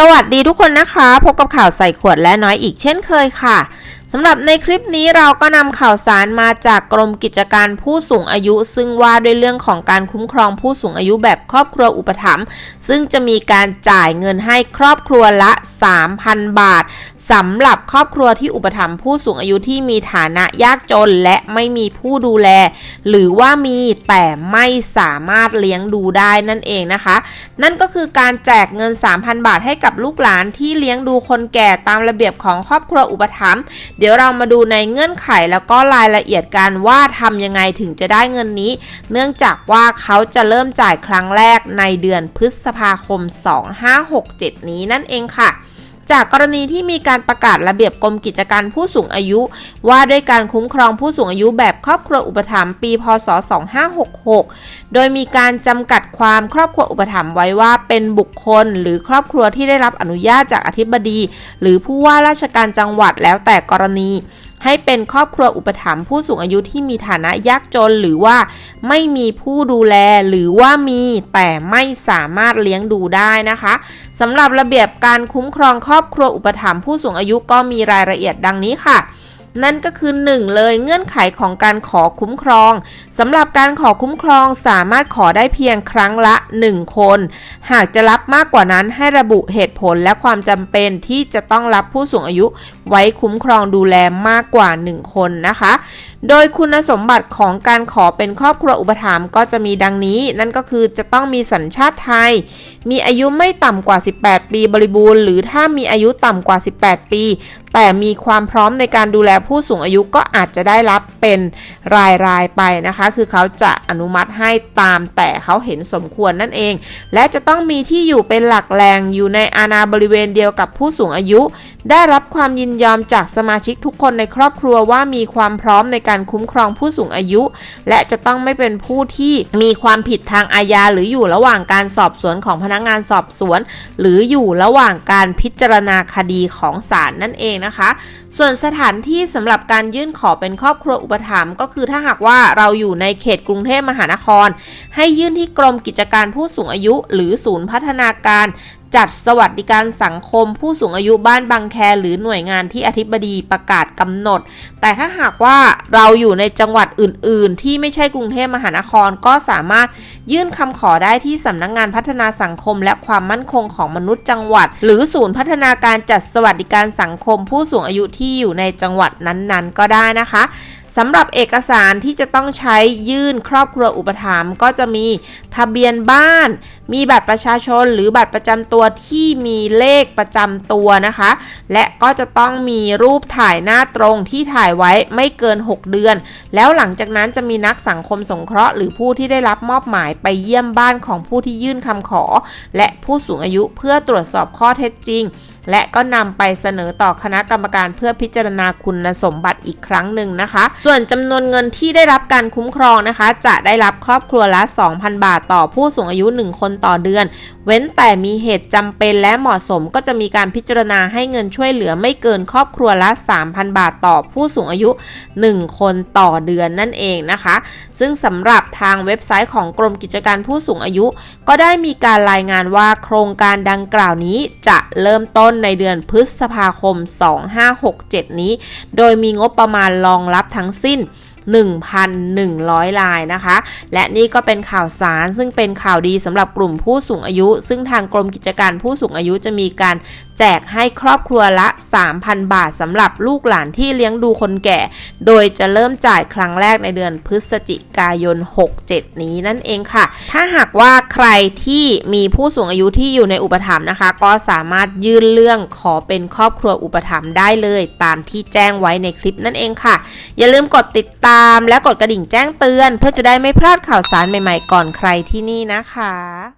สวัสดีทุกคนนะคะ พบกับข่าวใส่ขวดและน้อยอีกเช่นเคยค่ะสำหรับในคลิปนี้เราก็นำข่าวสารมาจากกรมกิจการผู้สูงอายุ ซึ่งว่าด้วยเรื่องของการคุ้มครองผู้สูงอายุแบบครอบครัวอุปถัมภ์ซึ่งจะมีการจ่ายเงินให้ครอบครัวละ 3,000 บาทสำหรับครอบครัวที่อุปถัมภ์ผู้สูงอายุที่มีฐานะยากจนและไม่มีผู้ดูแล หรือว่ามีแต่ไม่สามารถเลี้ยงดูได้นั่นเองนะคะ นั่นก็คือการแจกเงิน 3,000 บาทให้กับลูกหลานที่เลี้ยงดูคนแก่ตามระเบียบของครอบครัวอุปถัมภ์เดี๋ยวเรามาดูในเงื่อนไขแล้วก็รายละเอียดกันว่าทำยังไงถึงจะได้เงินนี้ เนื่องจากว่าเขาจะเริ่มจ่ายครั้งแรกในเดือนพฤษภาคม 2567 นี้นั่นเองค่ะ จากกรณีที่มีการประกาศระเบียบกรมกิจการผู้สูงอายุ ว่าด้วยการคุ้มครองผู้สูงอายุแบบครอบครัวอุปถัมภ์ปี พศ 2566 โดยมีการจำกัดความครอบครัวอุปถัมภ์ไว้ว่าเป็นบุคคล หรือครอบครัวที่ได้รับอนุญาตจากอธิบดี หรือผู้ว่าราชการจังหวัดแล้วแต่กรณี ให้เป็นครอบครัวอุปถัมภ์ผู้สูงอายุที่มีฐานะยากจนหรือว่าไม่มีผู้ดูแลหรือว่ามีแต่ไม่สามารถเลี้ยงดูได้นะคะสำหรับระเบียบการคุ้มครองครอบครัวอุปถัมภ์ผู้สูงอายุก็มีรายละเอียดดังนี้ค่ะ นั่นก็คือ 1 เลยเงื่อนไขของการขอคุ้มครองสำหรับการขอคุ้มครองสามารถขอได้เพียงครั้งละ 1 คน หากจะรับมากกว่านั้นให้ระบุเหตุผลและความจำเป็นที่จะต้องรับผู้สูงอายุไว้คุ้มครองดูแลมากกว่า 1 คนนะคะ โดยคุณสมบัติของการขอเป็นครอบครัวอุปถัมภ์ก็จะมีดังนี้ นั่นก็คือจะต้องมีสัญชาติไทย มีอายุไม่ต่ำกว่า 18 ปีบริบูรณ์ หรือถ้ามีอายุต่ำกว่า 18 ปีแต่มีความพร้อมในการดูแลผู้สูงอายุก็อาจจะได้รับเป็นรายรายไปนะคะ คือเขาจะอนุมัติให้ตามแต่เขาเห็นสมควรนั่นเอง และจะต้องมีที่อยู่เป็นหลักแหล่งอยู่ในอาณาบริเวณเดียวกับผู้สูงอายุ ได้รับความยินยอมจากสมาชิกทุกคนในครอบครัวว่ามีความพร้อมในการคุ้มครองผู้สูงอายุ และจะต้องไม่เป็นผู้ที่มีความผิดทางอาญาหรืออยู่ระหว่างการสอบสวนของพนักงานสอบสวน หรืออยู่ระหว่างการพิจารณาคดีของศาลนั่นเองนะคะ ส่วนสถานที่สำหรับการยื่นขอเป็นครอบครัวอุปถัมภ์ก็คือถ้าหากว่าเราอยู่ในเขตกรุงเทพมหานคร ให้ยื่นที่กรมกิจการผู้สูงอายุ หรือศูนย์พัฒนาการจัดสวัสดิการสังคมผู้สูงอายุบ้านบางแคหรือหน่วยงานที่อธิบดีประกาศกำหนด แต่ถ้าหากว่าเราอยู่ในจังหวัดอื่น ๆ ที่ไม่ใช่กรุงเทพมหานครก็สามารถยื่นคำขอได้ที่สำนักงงานพัฒนาสังคม และความมั่นคงของมนุษย์จังหวัด หรือศูนย์พัฒนาการจัดสวัสดิการสังคม ผู้สูงอายุที่อยู่ในจังหวัดนั้นๆ ก็ได้นะคะ สำหรับเอกสารที่จะต้องใช้ยื่นครอบครัวอุปถัมภ์ก็จะมีทะเบียนบ้าน มีบัตรประชาชน หรือบัตรประจำตัวที่มีเลขประจำตัวนะคะ และก็จะต้องมีรูปถ่ายหน้าตรงที่ถ่ายไว้ไม่เกิน 6 เดือน แล้วหลังจากนั้นจะมีนักสังคมสงเคราะห์ หรือผู้ที่ได้รับมอบหมายไปเยี่ยมบ้านของผู้ที่ยื่นคำขอ และผู้สูงอายุเพื่อตรวจสอบข้อเท็จจริง และก็นำไปเสนอต่อคณะกรรมการเพื่อพิจารณาคุณสมบัติอีกครั้งหนึ่งนะคะ ส่วนจำนวนเงินที่ได้รับการคุ้มครองนะคะ จะได้รับครอบครัวละ 2,000 บาทต่อผู้สูงอายุ 1 คนต่อเดือน เว้นแต่มีเหตุจำเป็นและเหมาะสมก็จะมีการพิจารณาให้เงินช่วยเหลือไม่เกินครอบครัวละ 3,000 บาทต่อผู้สูงอายุ 1 คนต่อเดือนนั่นเองนะคะ ซึ่งสำหรับทางเว็บไซต์ของกรมกิจการผู้สูงอายุ ก็ได้มีการรายงานว่าโครงการดังกล่าวนี้จะเริ่มต้นในเดือนพฤษภาคม 2567 นี้ โดยมีงบประมาณรองรับทั้งสิ้น 1,100ลายนะคะ และนี่ก็เป็นข่าวสารซึ่งเป็นข่าวดีสำหรับกลุ่มผู้สูงอายุ ซึ่งทางกรมกิจการผู้สูงอายุจะมีการแจกให้ครอบครัวละ 3,000 บาทสำหรับลูกหลานที่เลี้ยงดูคนแก่ โดยจะเริ่มจ่ายครั้งแรกในเดือนพฤศจิกายน 67 นี้นั่นเองค่ะ ถ้าหากว่าใครที่มีผู้สูงอายุที่อยู่ในอุปถัมภ์นะคะ ก็สามารถยื่นเรื่องขอเป็นครอบครัวอุปถัมภ์ได้เลย ตามที่แจ้งไว้ในคลิปนั่นเองค่ะ อย่าลืมกดติดตามามและกดกระดิ่งแจ้งเตือน เพื่อจะได้ไม่พลาดข่าวสารใหม่ๆ ก่อนใครที่นี่นะคะ